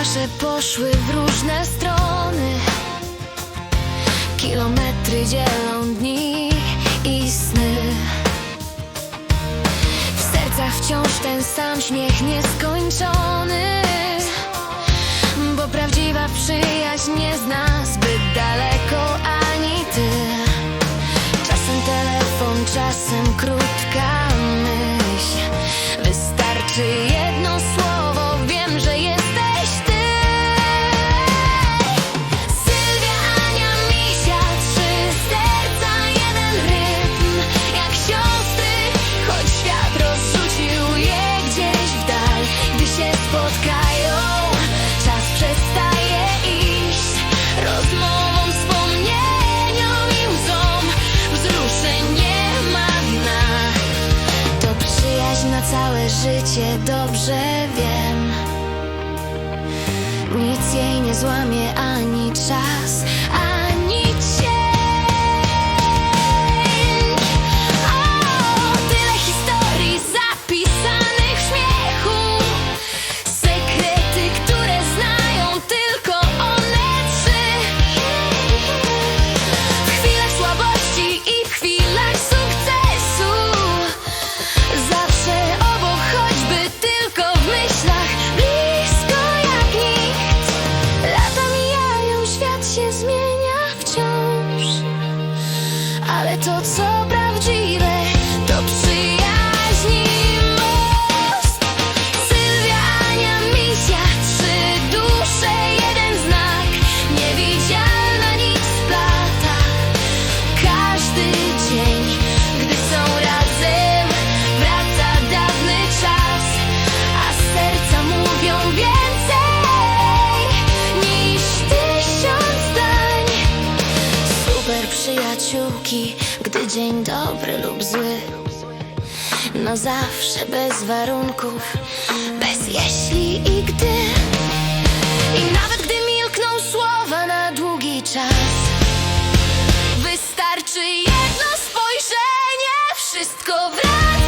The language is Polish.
nasze poszły w różne strony. Kilometry dzielą dni i sny. W sercach wciąż ten sam śmiech nieskończony. Bo prawdziwa przyjaźń nie zna życie, dobrze wiem. Nic jej nie złamie ani czas, się zmienia wciąż. Ale to, co prawdziwe, gdy dzień dobry lub zły. No zawsze bez warunków, bez jeśli i gdy. I nawet gdy milkną słowa na długi czas. Wystarczy jedno spojrzenie, wszystko wraca.